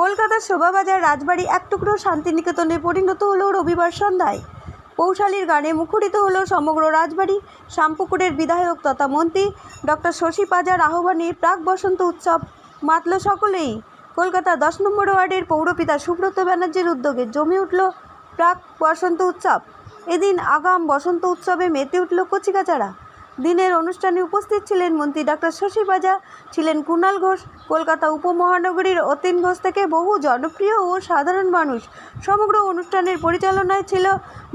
কলকাতার শোভাবাজার রাজবাড়ি এক টুকরো শান্তিনিকেতনে পরিণত হলো রবিবার সন্ধ্যায়। পৌশালীর গানে মুখরিত হলো সমগ্র রাজবাড়ি। শ্যামপুকুরের বিধায়ক তথা মন্ত্রী ডক্টর শশী পাজার আহ্বানে প্রাক বসন্ত উৎসব মাতল সকলেই। কলকাতা দশ নম্বর ওয়ার্ডের পৌরপিতা সুব্রত ব্যানার্জির উদ্যোগে জমে উঠল প্রাক বসন্ত উৎসব। এদিন আগাম বসন্ত উৎসবে মেতে উঠল কচিকাচারা। দিনের অনুষ্ঠানে উপস্থিত ছিলেন মন্ত্রী ডক্টর শশী বাজা ছিলেন কুণাল ঘোষ, কলকাতা উপমহানগরীর অতীন ঘোষ থেকে বহু জনপ্রিয় ও সাধারণ মানুষ। সমগ্র অনুষ্ঠানের পরিচালনায় ছিল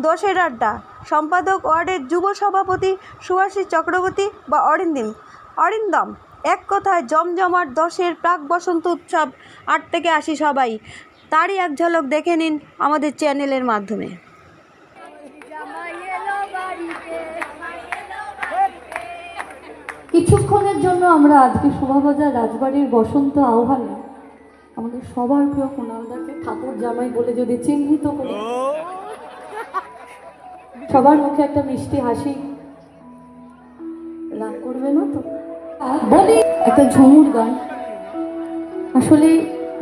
দশের আড্ডা। সম্পাদক ওয়ার্ডের যুব সভাপতি সুভাষী চক্রবর্তী বা অরিন্দিম। অরিন্দম, এক কথায় জমজমাট দশের প্রাক বসন্ত উৎসব, আট থেকে আসি সবাই। তারই এক ঝলক দেখে নিন আমাদের চ্যানেলের মাধ্যমে। কিছুক্ষণের জন্য আমরা আজকে শোভাবাজার রাজবাড়ির বসন্ত আহ্বানে আমাদের সবার প্রিয় কুণালদাকে ঠাকুর জামাই বলে যদি চিহ্নিত করি। সবার মুখে একটা মিষ্টি হাসি। রাগ করবে না তো? বলি, একটা ঝুমুর গান। আসলে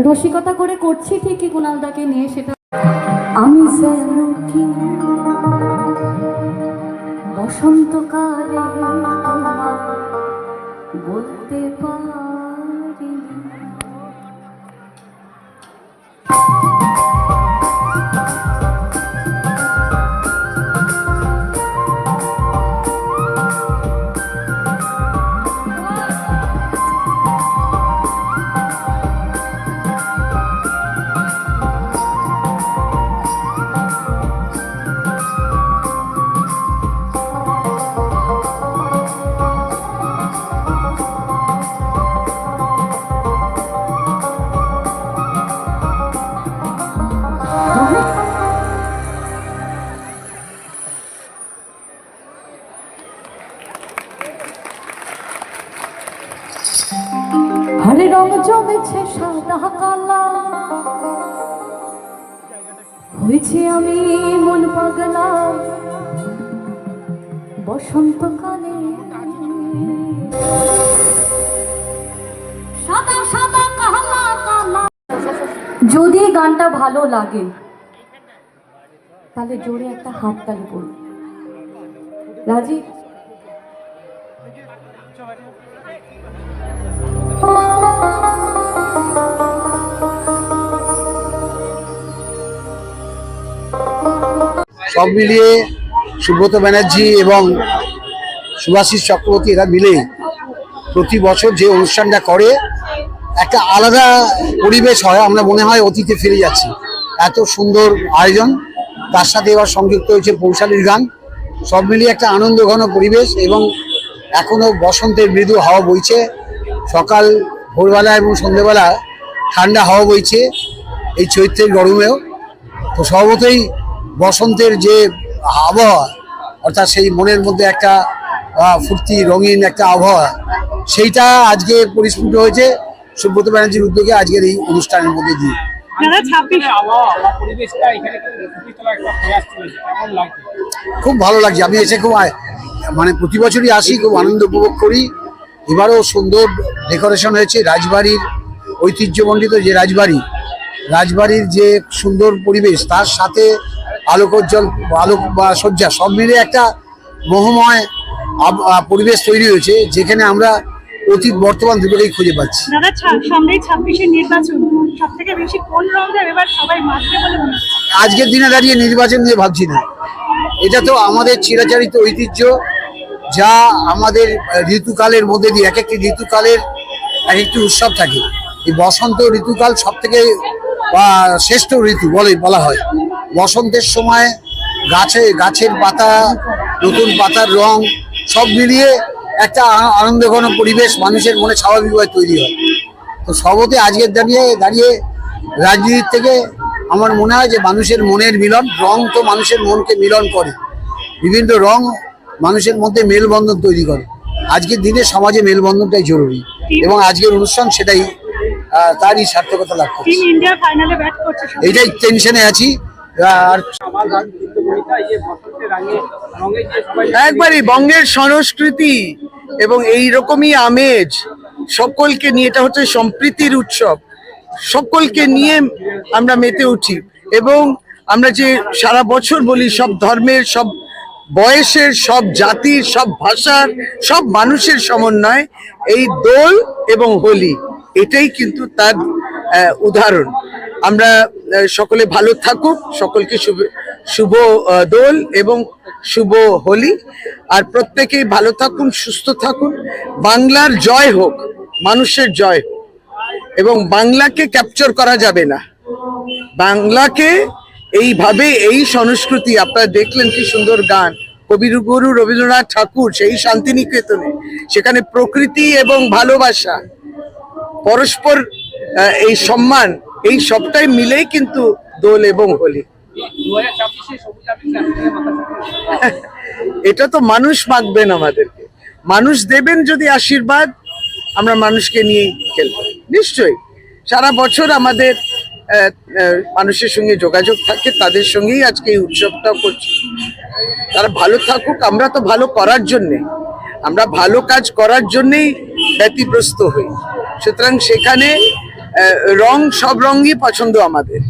রসিকতা করে করছি ঠিকই কুণালদাকে নিয়ে, সেটা আমি বসন্তকালে তোমার বলতে পারিনি। যদি গানটা ভালো লাগে, তাহলে জোরে একটা হাততালি করুন। রাজি? সব মিলিয়ে সুব্রত ব্যানার্জি এবং সুভাষিস চক্রবর্তী এরা মিলে প্রতি বছর যে অনুষ্ঠানটা করে একটা আলাদা পরিবেশ হয়, আমরা মনে হয় অতীতে ফিরে যাচ্ছি। এত সুন্দর আয়োজন, তার সাথে এবার সংযুক্ত হয়েছে পৌশালীর গান। সব মিলিয়ে একটা আনন্দ ঘন পরিবেশ এবং এখনও বসন্তের মৃদু হাওয়া বইছে। সকাল, ভোরবেলা এবং সন্ধ্যেবেলা ঠান্ডা হাওয়া বইছে এই চৈত্রের গরমেও। তো স্বভাবতই বসন্তের যে আবহাওয়া, অর্থাৎ সেই মনের মধ্যে একটা ফুর্তি, রঙিন একটা আবহাওয়া, সেইটা আজকে পরিস্ফুট হয়েছে। সুব্রত ব্যানার্জির উদ্যোগে আজকের এই অনুষ্ঠানের মধ্যে দিয়ে। খুব ভালো লাগছে। আমি এসে খুব মানে প্রতি বছরই আসি খুব আনন্দ উপভোগ করি। এবারও সুন্দর ডেকোরেশন হয়েছে রাজবাড়ির ঐতিহ্যমণ্ডিত যে রাজবাড়ি রাজবাড়ির যে সুন্দর পরিবেশ তার সাথে আলোকোজ্জ্বল আলোক বা শয্যা সব মিলে একটা মোহময় পরিবেশ তৈরি হয়েছে যেখানে আমরা অতীত বর্তমান দুটোকেই খুঁজে পাচ্ছি। দাদা ছা- ছাব্বিশের নির্বাচন। সব থেকে বেশি কোন রঙটা এবার সবাই মাতবে বলে আজকের দিনে দাঁড়িয়ে নির্বাচন নিয়ে ভাবছি না। এটা তো আমাদের চিরাচরিত ঐতিহ্য যা আমাদের ঋতুকালের মধ্যে দিয়ে এক একটি ঋতুকালের এক একটি উৎসব থাকে। এই বসন্ত ঋতুকাল সব থেকে শ্রেষ্ঠ ঋতু বলে বলা হয়। বসন্তের সময় গাছে গাছের পাতা নতুন পাতার রং সব মিলিয়ে একটা আনন্দঘন পরিবেশ মানুষের মনে স্বাভাবিকভাবে তৈরি হয়। তো সবতে আজকের দাঁড়িয়ে দাঁড়িয়ে রাজনীতির থেকে আমার মনে হয় যে মানুষের মনের মিলন রং তো মানুষের মনকে মিলন করে। বিভিন্ন রং মানুষের মধ্যে মেলবন্ধন তৈরি করে। আজকের দিনে সমাজে মেলবন্ধনটাই জরুরি এবং আজকের অনুষ্ঠান সেটাই তারই সার্থকতা লাভ করছে। টিম ইন্ডিয়া ফাইনালে ব্যাট করছে সবাই। এইটাই টেনশনে আছি। আর একবারই বঙ্গের সংস্কৃতি। এবং এই রকমই আমেজ সকলকে নিয়ে, এটা হচ্ছে সম্প্রীতির উৎসব। সকলকে নিয়ে আমরা মেতে উঠি এবং আমরা যে সারা বছর বলি, সব ধর্মের, সব বয়সের, সব জাতির, সব ভাষার, সব মানুষের সমন্বয়, এই দোল এবং হোলি, এটাই কিন্তু তার উদাহরণ। আমরা সকলে ভালো থাকুক, সকলকে শুভ শুভ দোল এবং শুভ হোলি। আর প্রত্যেকেই ভালো থাকুন, সুস্থ থাকুন। বাংলার জয় হোক, মানুষের জয় হোক। এবং বাংলাকে ক্যাপচার করা যাবে না। বাংলাকে এইভাবে এই সংস্কৃতি, আপনারা দেখলেন কি সুন্দর গান। কবিগুরু রবীন্দ্রনাথ ঠাকুর সেই শান্তিনিকেতনে, সেখানে প্রকৃতি এবং ভালোবাসা, পরস্পর এই সম্মান, এই সবটাই মিলেই কিন্তু দোল এবং হোলি। এটা তো মানুষ মাগবেন আমাদেরকে। মানুষ দেবেন যদি আশীর্বাদ, আমরা মানুষকে নিয়ে খেলব। নিশ্চয়ই। সারা বছর আমাদের মানুষের সঙ্গে যোগাযোগ থাকে, তাদের সঙ্গেই আজকে এই উৎসবটা করছি। তারা ভালো থাকুক, আমরা তো ভালো করার জন্যে। আমরা ভালো কাজ করার জন্যেই ব্যতিগ্রস্ত হই। সুতরাং সেখানে রং সব রঙই পছন্দ আমাদের।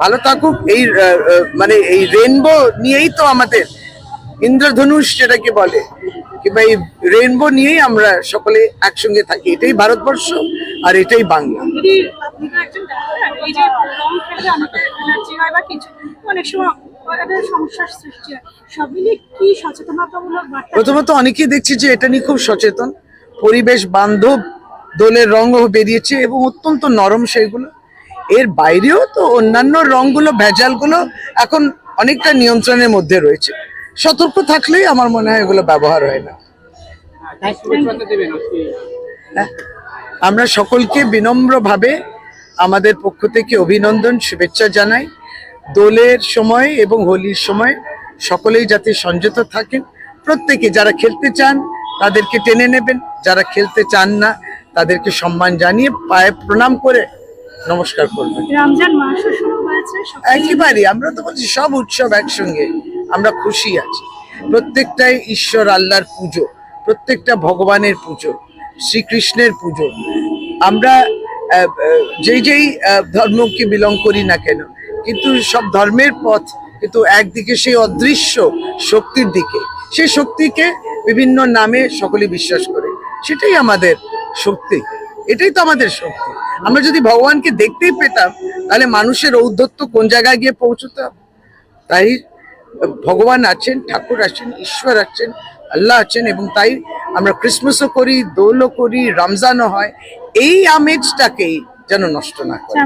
ভালো থাকুক এই মানে এই রেনবো নিয়েই তো আমাদের ইন্দ্রধনুষ যেটাকে বলে কিংবা এই রেনবো নিয়েই আমরা সকলে একসঙ্গে থাকি। এটাই ভারতবর্ষ আর এটাই বাংলা। প্রথমত অনেকেই দেখছি যে এটা নিয়ে খুব সচেতন। পরিবেশ বান্ধব দোলের রঙও বেরিয়েছে এবং অত্যন্ত নরম সেগুলো। এর বাইরেও তো অন্যান্য রঙগুলো, ভেজালগুলো এখন অনেকটা নিয়ন্ত্রণের মধ্যে রয়েছে। সতর্ক থাকলেই আমার মনে হয় এগুলো ব্যবহার হয় না। হ্যাঁ। আমরা সকলকে বিনম্রভাবে আমাদের পক্ষ থেকে অভিনন্দন, শুভেচ্ছা জানাই। দোলের সময় এবং হোলির সময় সকলেই যাতে সংযত থাকেন। প্রত্যেকে যারা খেলতে চান, তাদেরকে টেনে নেবেন। যারা খেলতে চান না, তাদেরকে সম্মান জানিয়ে পায়ে প্রণাম করে নমস্কার করবেন। রমজান মাসও শুরু হয়েছে সব একেবারে আমরা তো বলছি সব উৎসব একসঙ্গে আমরা খুশি আছি। প্রত্যেকটাই ঈশ্বর আল্লাহর পুজো প্রত্যেকটা ভগবানের পুজো শ্রীকৃষ্ণের পুজো। আমরা যেই যেই ধর্মকে বিলং করি না কেন কিন্তু সব ধর্মের পথ কিন্তু একদিকে সেই অদৃশ্য শক্তির দিকে সেই শক্তিকে বিভিন্ন নামে সকলে বিশ্বাস করে। সেটাই আমাদের শক্তি এটাই তো আমাদের শক্তি। আমরা যদি ভগবানকে দেখতেই পেতাম তাহলে মানুষের ঔদ্ধত্য কোন জায়গায় গিয়ে পৌঁছতাম তাই ভগবান আছেন ঠাকুর আছেন ঈশ্বর আছেন আল্লাহ আছেন এবং তাই আমরা ক্রিসমাসও করি দোলও করি রমজানও হয়। এই আমেজটাকেই যেন নষ্ট না করে।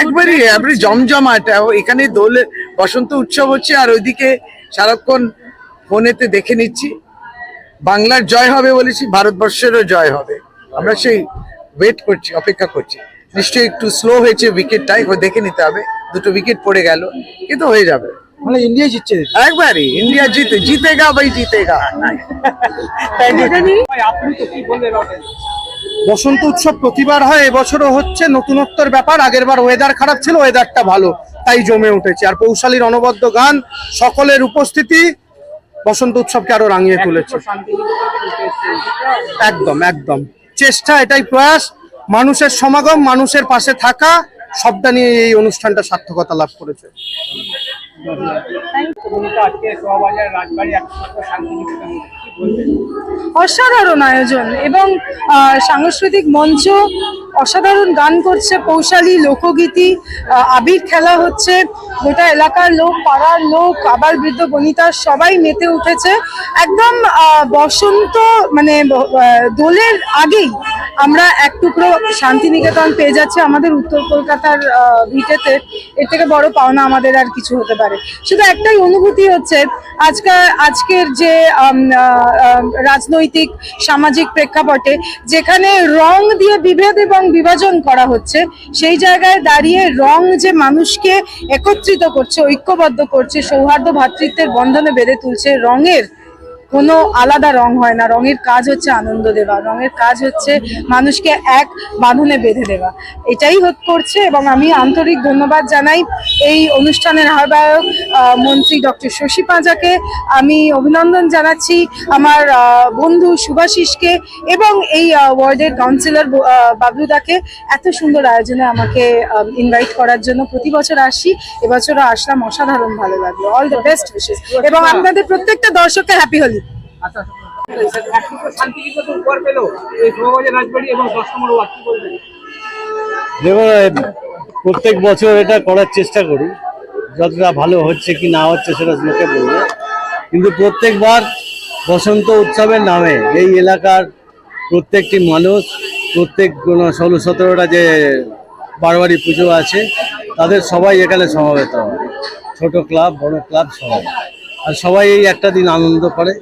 একবারই একবারই জমজমাট এখানে দোল বসন্ত উৎসব হচ্ছে আর ওইদিকে সারাক্ষণ ফোনেতে দেখে নিচ্ছি। বাংলার জয় হবে বলেছি ভারতবর্ষেরও জয় হবে। আমরা সেই ওয়েট করছি অপেক্ষা করছি। নিশ্চয়ই একটু স্লো হয়েছে উইকেটটা একবার দেখে নিতে হবে। দুটো উইকেট পড়ে গেল কিন্তু হয়ে যাবে। মানে ইন্ডিয়া জিতছে একবারই ইন্ডিয়া জিতে জিতেগা ভাই জিতেগা। বসন্ত উৎসব প্রতিবার হয় এবছরও হচ্ছে নতুনত্বর ব্যাপার। আগের বার ওয়েদার খারাপ ছিল ওয়েদারটা ভালো তাই জমে উঠেছে। আর পৌশালীর অনবদ্য গান সকলের উপস্থিতি বসন্ত উৎসবকে আরও রাঙিয়ে তুলেছে। একদম একদম। চেষ্টা এটাই প্রয়াস। মানুষের সমাগম মানুষের পাশে থাকা। সবটা নিয়ে এই অনুষ্ঠানটা সার্থকতা লাভ করেছে। অসাধারণ আয়োজন এবং সাংস্কৃতিক মঞ্চ অসাধারণ গান করছে, পৌশালী লোকগীতি আবির খেলা হচ্ছে, গোটা এলাকার লোক, পাড়ার লোক, আবার বৃদ্ধ বনিতা সবাই মেতে উঠেছে। একদম বসন্ত মানে দোলের আগেই আমরা এক টুকরো শান্তিনিকেতন পেয়ে যাচ্ছি আমাদের উত্তর কলকাতার ভিটেতে। এর থেকে বড় পাওনা আমাদের আর কিছু হতে পারে। শুধু একটাই অনুভূতি হচ্ছে আজকাল আজকের যে রাজনৈতিক, সামাজিক প্রেক্ষাপটে যেখানে রং দিয়ে বিভেদ এবং বিভাজন করা হচ্ছে, সেই জায়গায় দাঁড়িয়ে রং যে মানুষকে একত্রিত করছে, ঐক্যবদ্ধ করছে, সৌহার্দ্য ভ্রাতৃত্বের বন্ধনে বেঁধে তুলছে রঙের কোনো আলাদা রং হয় না। রঙের কাজ হচ্ছে আনন্দ দেওয়া। রঙের কাজ হচ্ছে মানুষকে এক বাঁধনে বেঁধে দেওয়া। এটাই হত করছে এবং আমি আন্তরিক ধন্যবাদ জানাই এই অনুষ্ঠানের আহ্বায়ক মন্ত্রী ডক্টর শশী পাঁজাকে। আমি অভিনন্দন জানাচ্ছি আমার বন্ধু সুভাশিসকে এবং এই ওয়ার্ডের কাউন্সিলর বাবলুদাকে এত সুন্দর আয়োজনে আমাকে ইনভাইট করার জন্য প্রতি বছর আসি। এবছরও আসলাম অসাধারণ ভালো লাগল। অল দ্য বেস্ট উইশেস এবং আপনাদের প্রত্যেকটা দর্শককে হ্যাপি হোলি কি বলবেন? দেখুন প্রত্যেক বছর এটা করার চেষ্টা করি। যতটা ভালো হচ্ছে কি না হচ্ছে সেটা লোকে বলবে। কিন্তু প্রত্যেকবার বসন্ত উৎসবের নামে এই এলাকার প্রত্যেকটি মানুষ, প্রত্যেক কোনো ষোলো সতেরোটা যে বারবারি পুজো আছে, তাদের সবাই এখানে সমাবেত হয় ছোট ক্লাব, বড় ক্লাব সবাই। আর সবাই এই একটা দিন আনন্দ করে।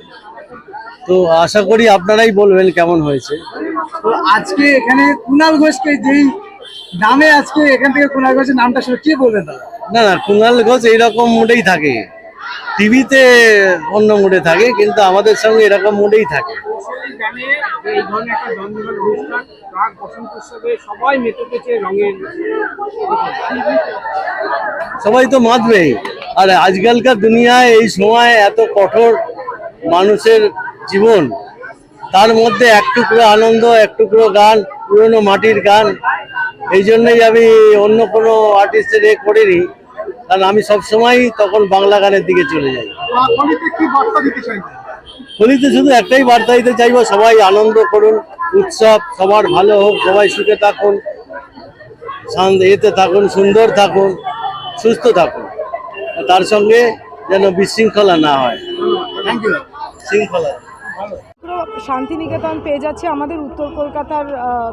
তো আশা করি আপনারাই বলবেন কেমন হয়েছে। তো আজকে এখানে কুনাল ঘোষকে যেই নামে আজকে এখান থেকে কুনাল ঘোষের নামটা শুনে কি বলবেন না না কুনাল ঘোষ এইরকম মুডেই থাকে। টিভিতে অন্য মুডে থাকে কিন্তু আমাদের সঙ্গে এরকম মুডেই থাকে। সবাই তো মাতবেই। আর আজকালকার দুনিয়ায় এই সময় এত কঠোর মানুষের জীবন। তার মধ্যে এক টুকরো আনন্দ এক টুকরো গান পুরনো মাটির গান। এই জন্যই আমি অন্য কোনো আর্টিস্টের এ করিনি। কারণ আমি সবসময় তখন বাংলা গানের দিকে চলে যাই। হোলিতে শুধু একটাই বার্তা দিতে চাইব সবাই আনন্দ করুন উৎসব সবার ভালো হোক সবাই সুখে থাকুন এতে থাকুন সুন্দর থাকুন সুস্থ থাকুন। তার সঙ্গে যেন বিশৃঙ্খলা না হয়। থ্যাংক ইউ শৃঙ্খলা। পুরো শান্তিনিকেতন পেয়ে যাচ্ছে আমাদের উত্তর কলকাতার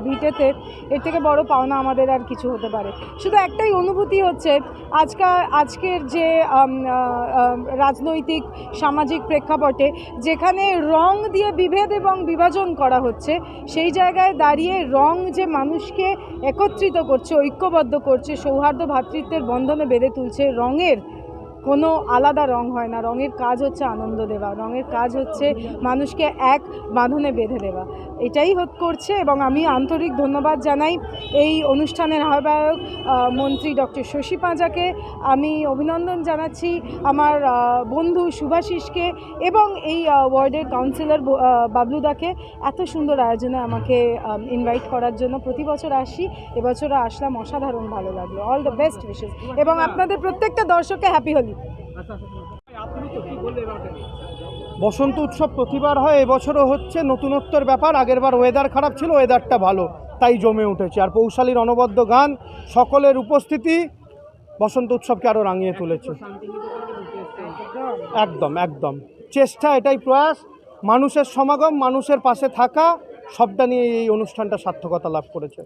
ভিটেতে। এর থেকে বড় পাওনা আমাদের আর কিছু হতে পারে। শুধু একটাই অনুভূতি হচ্ছে আজকাল আজকের যে রাজনৈতিক, সামাজিক প্রেক্ষাপটে যেখানে রং দিয়ে বিভেদ এবং বিভাজন করা হচ্ছে, সেই জায়গায় দাঁড়িয়ে রং যে মানুষকে একত্রিত করছে, ঐক্যবদ্ধ করছে, সৌহার্দ্য ভ্রাতৃত্বের বন্ধনে বেঁধে তুলছে রঙের কোনো আলাদা রং হয় না। রঙের কাজ হচ্ছে আনন্দ দেওয়া। রঙের কাজ হচ্ছে মানুষকে এক বাঁধনে বেঁধে দেওয়া। এটাই হত করছে এবং আমি আন্তরিক ধন্যবাদ জানাই এই অনুষ্ঠানের আহ্বায়ক মন্ত্রী ডক্টর শশী পাঁজাকে। আমি অভিনন্দন জানাচ্ছি আমার বন্ধু সুভাশিসকে এবং এই ওয়ার্ডের কাউন্সিলর বাবলুদাকে এত সুন্দর আয়োজনে আমাকে ইনভাইট করার জন্য প্রতি বছর আসি। এবছরও আসলাম অসাধারণ ভালো লাগল। অল দ্য বেস্ট উইশেস এবং আপনাদের প্রত্যেকটা দর্শককে হ্যাপি হোলি বসন্ত উৎসব প্রতিবার হয়, এবছরও হচ্ছে নতুনত্বর ব্যাপার। আগেরবার ওয়েদার খারাপ ছিল ওয়েদারটা ভালো, তাই জমে উঠেছে। আর পৌশালীর অনবদ্য গান, সকলের উপস্থিতি বসন্ত উৎসবকে আরও রাঙিয়ে তুলেছে। একদম একদম। চেষ্টা এটাই প্রয়াস, মানুষের সমাগম, মানুষের পাশে থাকা, সবটা নিয়ে এই অনুষ্ঠানটা সার্থকতা লাভ করেছে।